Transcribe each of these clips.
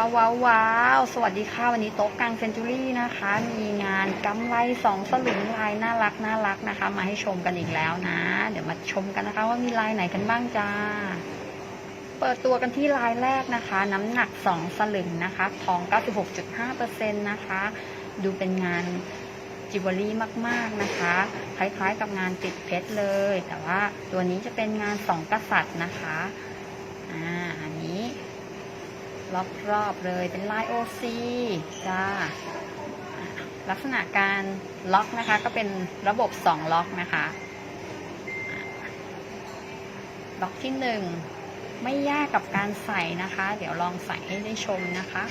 ว้าวว้าวสวัสดีค่ะ วันนี้โต๊ะกลางเซนจูรี่นะคะ มีงานกำไรสองสลึงลายน่ารักน่ารักนะคะ มาให้ชมกันอีกแล้วนะ เดี๋ยวมาชมกันนะคะว่ามีลายไหนกันบ้างจ้า เปิดตัวกันที่ลายแรกนะคะ น้ำหนัก2สลึงนะคะทอง 96.5%นะคะ ดูเป็นงานจิวเวลรี่มาก ๆ นะคะ คล้ายๆกับงานติดเพชรเลย แต่ว่าตัวนี้จะเป็นงานสองกษัตริย์นะคะ อ่า อันนี้ รอบเลยเป็นลาย OC จ้าลักษณะการล็อกนะคะ ก็เป็นระบบ 2 ล็อกนะคะล็อกที่ 1 ไม่ยากกับการใส่นะคะ เดี๋ยวลองใส่ให้ได้ชมนะคะ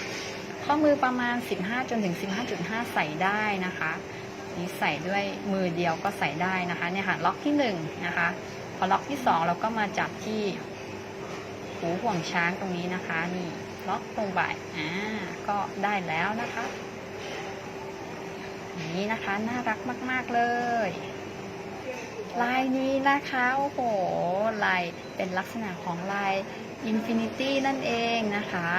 ข้อมือประมาณ 15 จนถึง 15.5 ใส่ได้นะคะนี่ใส่ด้วยมือเดียวก็ใส่ได้นะคะเนี่ยค่ะล็อกที่1นะคะพอล็อกที่ 2 เราก็มาจับที่หูห่วงช้างตรงนี้นะคะนี่ ล็อกตรงบ่ายอ่าก็ได้แล้วนะคะอย่างนี้นะคะน่ารักมาก ๆ เลย ลายนี้นะคะโอ้โหลายเป็นลักษณะของลาย Infinity นั่นเองนะคะ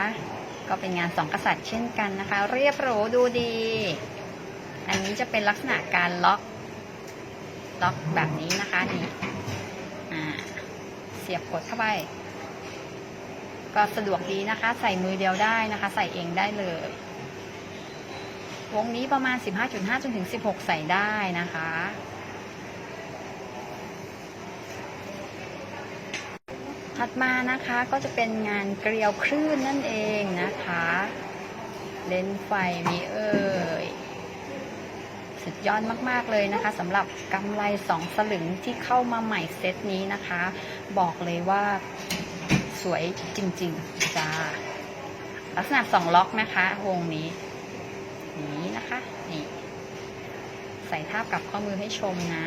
ก็เป็นงานสองกษัตริย์เช่นกันนะคะ เรียบหรูดูดี อันนี้จะเป็นลักษณะการล็อกล็อกแบบนี้นะคะนี่อ่าเสียบกดเข้าไป ก็สะดวกดีนะคะ ใส่มือเดียวได้นะคะ ใส่เองได้เลยวงนี้ประมาณ 15.5 จนถึง 16 ใส่ได้นะคะ ถัดมานะคะก็จะเป็นงานเกลียวคลื่นนั่นเองนะคะ เลนส์ไฟมีเอ่ยสุดยอดมากๆเลยนะคะสำหรับกำไรสองสลึงที่เข้ามาใหม่เซตนี้นะคะ บอกเลยว่า สวยจริง ๆจ้าลักษณะสองล็อกนะคะวงนี้นี้นะคะนี่ใส่ทาบกับข้อมือให้ชมนะ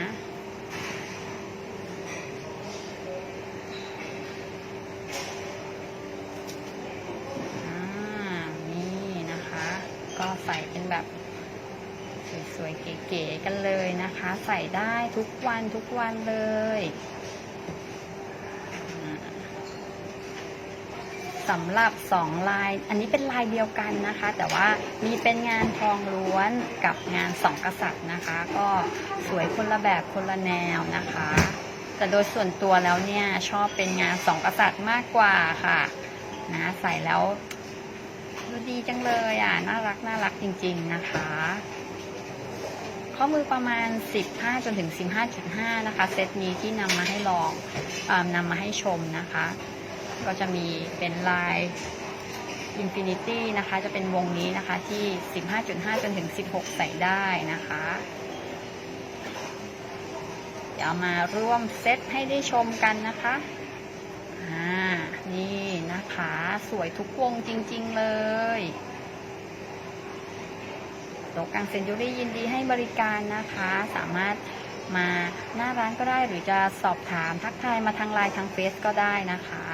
นี่นะคะ ก็ใส่เป็นแบบสวยๆเก๋ๆกันเลยนะคะ ใส่ได้ทุกวันทุกวันเลยอ่า สำหรับสองลาย อันนี้เป็นลายเดียวกันนะคะ แต่ว่ามีเป็นงานทองล้วนกับงานสองกษัตริย์นะคะ ก็สวยคนละแบบคนละแนวนะคะ แต่โดยส่วนตัวแล้วเนี่ยชอบเป็นงานสองกษัตริย์มากกว่าค่ะนะใส่แล้วดูดีจังเลยอะน่ารักน่ารักจริง ๆนะคะข้อมือประมาณ 15 จนถึง 15.5 นะคะ เซตนี้ที่นำมาให้ลองอนำมาให้ชมนะคะ ก็จะมีเป็นลาย Infinity นะคะ จะเป็นวงนี้นะคะที่ 15.5 จนถึง 16 ใส่ได้นะคะ เดี๋ยวมาร่วมเซตให้ได้ชมกันนะคะอ่านี่นะคะ สวยทุกวงจริง ๆ เลยโต๊ะกลางเซนจูรี่ยินดีให้บริการนะคะ สามารถ มาหน้าร้านก็ได้หรือจะสอบถามทักทายมาทางไลน์ทางเฟซก็ได้นะคะ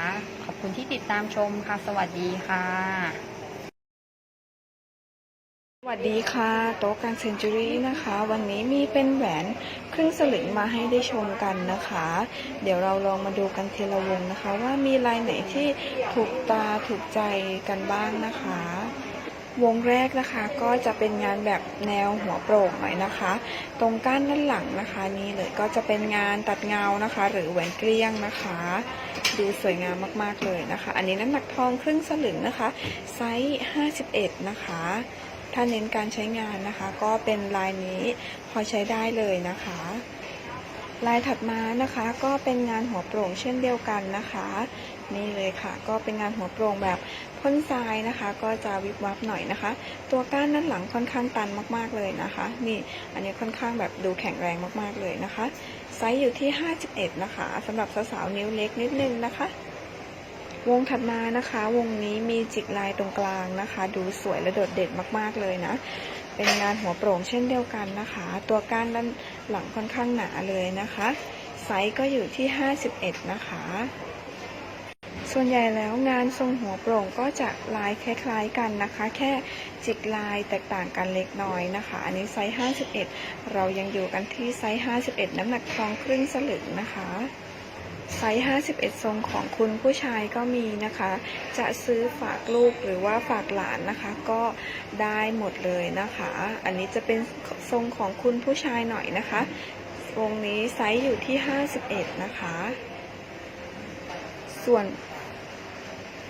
ขอบคุณที่ติดตามชมค่ะ สวัสดีค่ะ สวัสดีค่ะโต๊ะกางเซนจูรี่นะคะ วันนี้มีเป็นแหวนครึ่งสลึงมาให้ได้ชมกันนะคะ เดี๋ยวเราลองมาดูกันทีละวงนะคะ ว่ามีลายไหนที่ถูกตาถูกใจกันบ้างนะคะ วงแรกนะคะก็จะเป็นงานแบบแนวหัวโปร่งหน่อยนะคะ ตรงก้านด้านหลังนะคะนี่เลยก็จะเป็นงานตัดเงานะคะ หรือแหวนเกลี้ยงนะคะ ดูสวยงามมากๆเลยนะคะ อันนี้น้ำหนักทองครึ่งสลึงนะคะ ไซส์ 51 นะคะ ถ้าเน้นการใช้งานนะคะ ก็เป็นลายนี้พอใช้ได้เลยนะคะลายถัดมานะคะก็เป็นงานหัวโปร่งเช่นเดียวกันนะคะ นี่เลยค่ะ ก็เป็นงานหัวโปร่งแบบพ่นทรายนะคะ ก็จะวิบวับหน่อยนะคะ ตัวก้านด้านหลังค่อนข้างตันมากๆเลยนะคะ นี่อันนี้ค่อนข้างแบบดูแข็งแรงมากๆเลยนะคะ ไซส์อยู่ที่ 51 นะคะสำหรับสาวๆนิ้วเล็กนิดนึงนะคะวงถัดมานะคะ วงนี้มีจิกลายตรงกลางนะคะ ดูสวยและโดดเด่นมากๆเลยนะ เป็นงานหัวโปร่งเช่นเดียวกันนะคะ ตัวก้านด้านหลังค่อนข้างหนาเลยนะคะ ไซส์ก็อยู่ที่ 51 นะคะ ส่วนใหญ่แล้วงานทรงหัวโปร่งก็จะลายคล้ายๆกันนะคะ แค่จิกลายแตกต่างกันเล็กน้อยนะคะ อันนี้ไซส์ 51 เรายังอยู่กันที่ไซส์ 51 น้ำหนักทองครึ่งสลึงนะคะไซส์ 51 ทรงของคุณผู้ชายก็มีนะคะ จะซื้อฝากลูกหรือว่าฝากหลานนะคะ ก็ได้หมดเลยนะคะ อันนี้จะเป็นทรงของคุณผู้ชายหน่อยนะคะวงนี้ไซส์อยู่ที่ 51 นะคะ ส่วน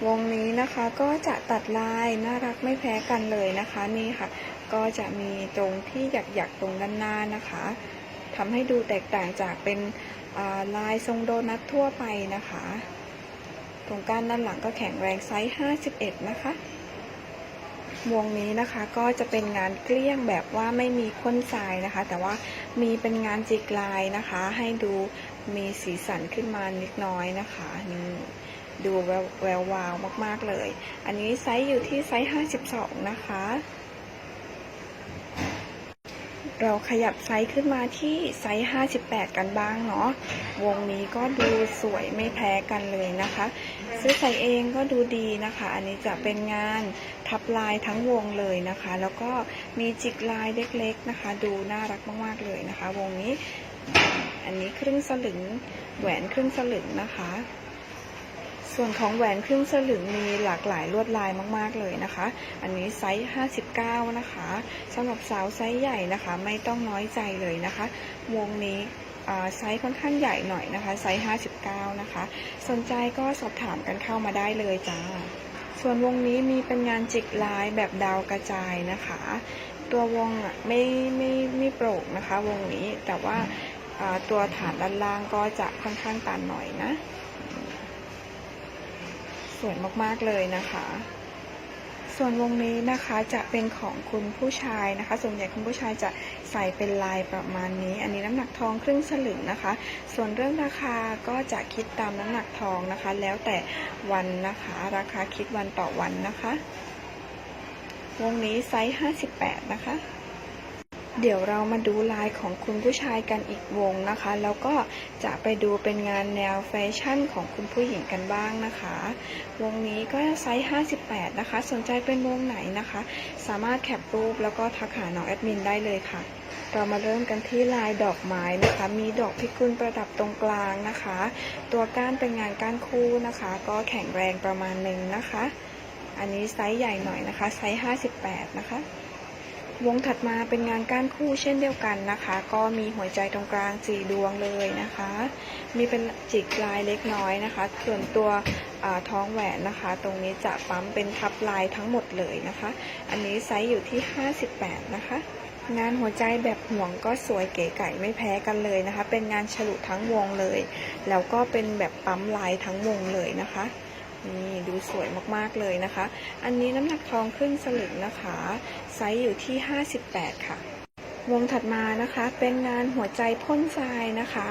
วงนี้นะคะก็จะตัดลายน่ารักไม่แพ้กันเลยนะคะนี่ค่ะ ก็จะมีตรงที่หยักๆตรงด้านหน้านะคะทำให้ดูแตกต่างจากเป็นาลายทรงโดนัททั่วไปนะคะ ตรงก้านด้านหลังก็แข็งแรงไซส์ 51 นะคะวงนี้นะคะก็จะเป็นงานเกลี้ยงแบบว่าไม่มีข้นทรายนะคะ แต่ว่ามีเป็นงานจิกลายนะคะ ให้ดูมีสีสันขึ้นมานิดน้อยนะคะนี่ ดูแววแวววาวมาก ๆ เลย อันนี้ไซส์อยู่ที่ไซส์ 52 นะคะ เราขยับไซส์ขึ้นมาที่ไซส์ 58 กันบ้างเนาะ วงนี้ก็ดูสวยไม่แพ้กันเลยนะคะ ซื้อใส่เองก็ดูดีนะคะ อันนี้จะเป็นงานทับลายทั้งวงเลยนะคะ แล้วก็มีจิกลายเล็กๆนะคะ ดูน่ารักมาก ๆ เลยนะคะ วงนี้ อันนี้ครึ่งสลึง แหวนครึ่งสลึงนะคะ ส่วนของแหวนครึ่งสลึงมีหลากหลายลวดลายมากๆเลยนะคะ อันนี้ไซส์ 59 นะคะสำหรับสาวไซส์ใหญ่นะคะ ไม่ต้องน้อยใจเลยนะคะวงนี้ไซส์ค่อนข้างใหญ่หน่อยนะคะ ไซส์ 59 นะคะ สนใจก็สอบถามกันเข้ามาได้เลยจ้า ส่วนวงนี้มีเป็นงานจิกลายแบบดาวกระจายนะคะ ตัววงอะไม่ไม่ไม่โปร่งนะคะ วงนี้แต่ว่าอ่าตัวฐานด้านล่างก็จะค่อนข้างตันหน่อยนะ สวยมากๆเลยนะคะ ส่วนวงนี้นะคะจะเป็นของคุณผู้ชายนะคะ ส่วนใหญ่คุณผู้ชายจะใส่เป็นลายประมาณนี้ อันนี้น้ำหนักทองครึ่งสลึงนะคะ ส่วนเรื่องราคาก็จะคิดตามน้ำหนักทองนะคะ แล้วแต่วันนะคะ ราคาคิดวันต่อวันนะคะ วงนี้ไซส์ 58 นะคะ เดี๋ยวเรามาดูลายของคุณผู้ชายกันอีกวงนะคะ แล้วก็จะไปดูเป็นงานแนวแฟชั่นของคุณผู้หญิงกันบ้างนะคะ วงนี้ก็ไซส์ 58 นะคะ สนใจเป็นวงไหนนะคะ สามารถแคปรูปแล้วก็ทักหาน้องแอดมินได้เลยค่ะ เรามาเริ่มกันที่ลายดอกไม้นะคะ มีดอกพิกุลประดับตรงกลางนะคะ ตัวก้านเป็นงานก้านคู่นะคะ ก็แข็งแรงประมาณหนึ่งนะคะ อันนี้ไซส์ใหญ่หน่อยนะคะ ไซส์ 58 นะคะ วงถัดมาเป็นงานก้านคู่เช่นเดียวกันนะคะ ก็มีหัวใจตรงกลางสี่ดวงเลยนะคะ มีเป็นจิกลายเล็กน้อยนะคะ ส่วนตัวท้องแหวนนะคะ ตรงนี้จะปั๊มเป็นทับลายทั้งหมดเลยนะคะ อันนี้ไซส์อยู่ที่ 58 นะคะ งานหัวใจแบบห่วงก็สวยเก๋ไก่ไม่แพ้กันเลยนะคะ เป็นงานฉลุทั้งวงเลย แล้วก็เป็นแบบปั๊มลายทั้งวงเลยนะคะ นี่ดูสวยมากๆเลยนะคะ อันนี้น้ำหนักทองครึ่งสลึงนะคะ ไซส์อยู่ที่ 58 ค่ะ วงถัดมานะคะเป็นงานหัวใจพ่นทรายนะคะ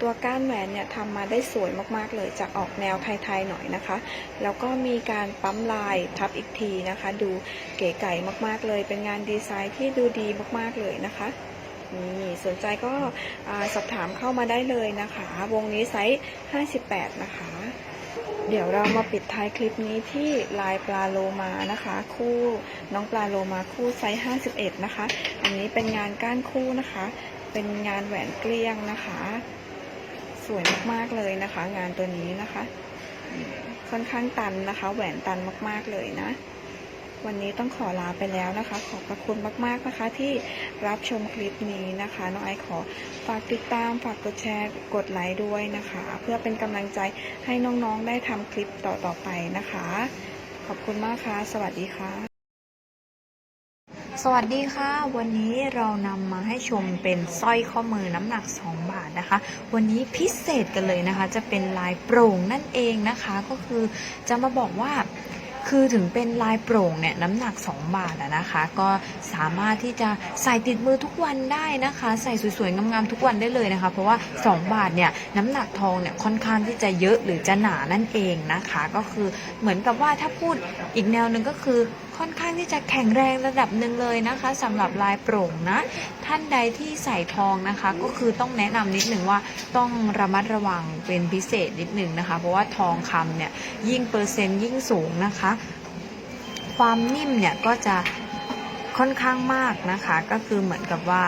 ตัวก้านแหวนเนี่ยทำมาได้สวยมากๆเลยจะออกแนวไทยๆหน่อยนะคะ แล้วก็มีการปั๊มลายทับอีกทีนะคะ ดูเก๋ไก่มากๆเลย เป็นงานดีไซน์ที่ดูดีมากๆเลยนะคะนี่สนใจก็สอบถามเข้ามาได้เลยนะคะ วงนี้ไซส์ 58 นะคะ เดี๋ยวเรามาปิดท้ายคลิปนี้ที่ลายปลาโลมานะคะ คู่น้องปลาโลมาคู่ไซส์ 51 นะคะ อันนี้เป็นงานก้านคู่นะคะ เป็นงานแหวนเกลี้ยงนะคะ สวยมากๆเลยนะคะ งานตัวนี้นะคะ ค่อนข้างตันนะคะ แหวนตันมากๆเลยนะ วันนี้ต้องขอลาไปแล้วนะคะ ขอบพระคุณมาก ๆนะคะ ที่รับชมคลิปนี้นะคะน้องไอขอฝากติดตามฝากกดแชร์กดไลค์ด้วยนะคะ เพื่อเป็นกำลังใจให้น้องๆได้ทำคลิปต่อๆไปนะคะ ขอบคุณมากค่ะ สวัสดีค่ะ สวัสดีค่ะ วันนี้เรานำมาให้ชมเป็นสร้อยข้อมือน้ำหนัก 2 บาทนะคะ วันนี้พิเศษกันเลยนะคะ จะเป็นลายโปร่งนั่นเองนะคะ ก็คือจะมาบอกว่า คือถึงเป็นลายโปร่งเนี่ยน้ำหนัก 2 บาทอะนะคะ ก็สามารถที่จะใส่ติดมือทุกวันได้นะคะ ใส่สวยๆงามๆทุกวันได้เลยนะคะ เพราะว่า 2 บาทเนี่ยน้ำหนักทองเนี่ยค่อนข้างที่จะเยอะหรือจะหนานั่นเองนะคะ ก็คือเหมือนกับว่าถ้าพูดอีกแนวหนึ่งก็คือ ค่อนข้างที่จะแข็งแรงระดับหนึ่งเลยนะคะสำหรับลายโปร่งนะท่านใดที่ใส่ทองนะคะ ก็คือต้องแนะนำนิดหนึ่งว่าต้องระมัดระวังเป็นพิเศษนิดหนึ่งนะคะ เพราะว่าทองคำเนี่ยยิ่งเปอร์เซ็นต์ยิ่งสูงนะคะ ความนิ่มเนี่ยก็จะค่อนข้างมากนะคะ ก็คือเหมือนกับว่า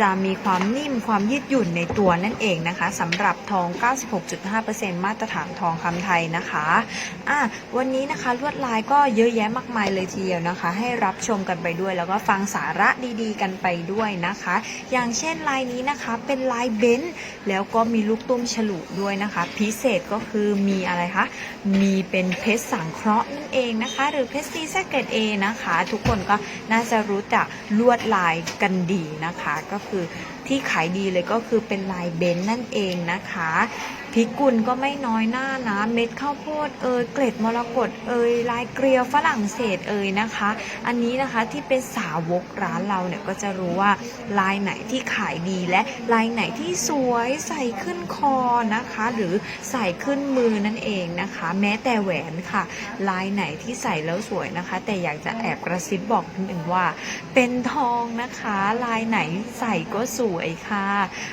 จะมีความนิ่มความยืดหยุ่นในตัวนั่นเองนะคะสำหรับทอง 96.5%มาตรฐานทองคำไทยนะคะอะวันนี้นะคะลวดลายก็เยอะแยะมากมายเลยทีเดียวนะคะ ให้รับชมกันไปด้วย แล้วก็ฟังสาระดีๆ กันไปด้วยนะคะ อย่างเช่นลายนี้นะคะเป็นลายเบนซ์แล้วก็มีลูกตุ้มฉลุด้วยนะคะ พิเศษก็คือมีอะไรคะมีเป็นเพชรสังเคราะห์นั่นเองนะคะ หรือเพชรซีแซกเกตเอนะคะ ทุกคนก็น่าจะรู้จักลวดลายกันดีนะคะก็คือ ที่ขายดีเลยก็คือเป็นลายเบนซ์นั่นเองนะคะพิกุลก็ไม่น้อยหน้านะเม็ดข้าวโพดเอยเกล็ดมรกตเอยลายเกลียวฝรั่งเศสเอยนะคะ อันนี้นะคะที่เป็นสาวกร้านเราเนี่ยก็จะรู้ว่าลายไหนที่ขายดีและลายไหนที่สวยใส่ขึ้นคอนะคะ หรือใส่ขึ้นมือนั่นเองนะคะ แม้แต่แหวนค่ะ ลายไหนที่ใส่แล้วสวยนะคะ แต่อยากจะแอบกระซิบบอกนิดนึงว่า เป็นทองนะคะ ลายไหนใส่ก็สวยค่ะ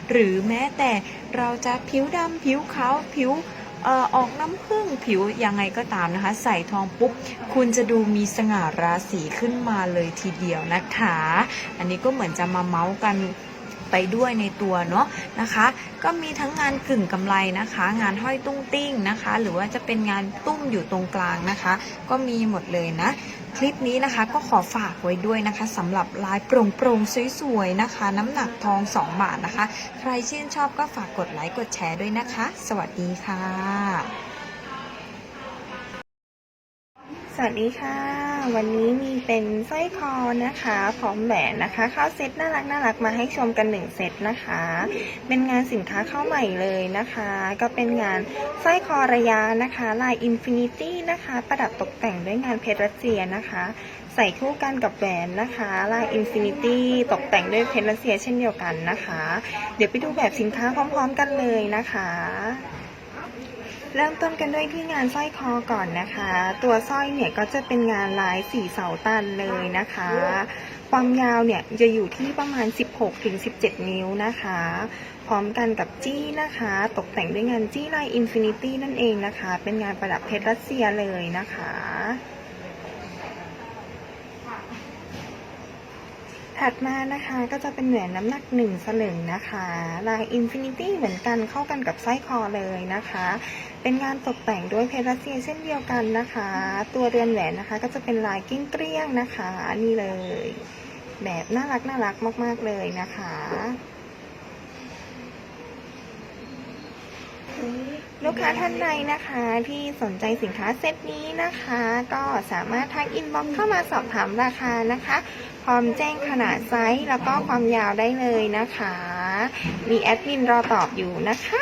หรือแม้แต่เราจะผิวดำผิวขาวผิวออกน้ำผึ้งผิวยังไงก็ตามนะคะ ใส่ทองปุ๊บ คุณจะดูมีสง่าราศีขึ้นมาเลยทีเดียวนะคะ อันนี้ก็เหมือนจะมาเมาส์กันไปด้วยในตัวเนาะนะคะ ก็มีทั้งงานกึ่งกำไรนะคะ งานห้อยตุ้งติ้งนะคะ หรือว่าจะเป็นงานตุ้มอยู่ตรงกลางนะคะ ก็มีหมดเลยนะ คลิปนี้นะคะ ก็ขอฝากไว้ด้วยนะคะสำหรับลายโปร่งๆสวยๆนะคะ น้ำหนักทอง 2 บาทนะคะ ใครชื่นชอบก็ฝากกดไลค์กดแชร์ด้วยนะคะ สวัสดีค่ะ สวัสดีค่ะ วันนี้มีเป็นสร้อยคอนะคะพร้อมแหวนนะคะเข้าเซตน่ารักน่ารักมาให้ชมกันหนึ่งเซตนะคะ เป็นงานสินค้าเข้าใหม่เลยนะคะ ก็เป็นงานสร้อยคอระยะนะคะ ลายอินฟินิตี้นะคะ ประดับตกแต่งด้วยงานเพชรรัสเซียนะคะ ใส่คู่กันกับแหวนนะคะ ลายอินฟินิตี้ตกแต่งด้วยเพชรรัสเซียเช่นเดียวกันนะคะ เดี๋ยวไปดูแบบสินค้าพร้อม ๆ กันเลยนะคะ เริ่มต้นกันด้วยที่งานสร้อยคอก่อนนะคะ ตัวสร้อยเนี่ยก็จะเป็นงานลายสี่เสาตันเลยนะคะ ความยาวเนี่ยจะอยู่ที่ประมาณ 16-17 นิ้วนะคะ พร้อมกันกับจี้นะคะ ตกแต่งด้วยงานจี้ลายอินฟินิตี้นั่นเองนะคะ เป็นงานประดับเพชรรัสเซียเลยนะคะ ถัดมานะคะก็จะเป็นแหวนน้ำหนักหนึ่งสลึงนะคะลายอินฟินิตี้เหมือนกันเข้ากันกับสร้อยคอเลยนะคะ เป็นงานตกแต่งด้วยเพชรรัสเซียเช่นเดียวกันนะคะ ตัวเรือนแหวนนะคะก็จะเป็นลายกิ้งเกลี้ยงนะคะนี่เลย แบบน่ารักน่ารักมาก ๆเลยนะคะ ลูกค้าท่านใดนะคะที่สนใจสินค้าเซตนี้นะคะ ก็สามารถทักอินบ็อกซ์เข้ามาสอบถามราคานะคะ พร้อมแจ้งขนาดไซส์แล้วก็ความยาวได้เลยนะคะ มีแอดมินรอตอบอยู่นะคะ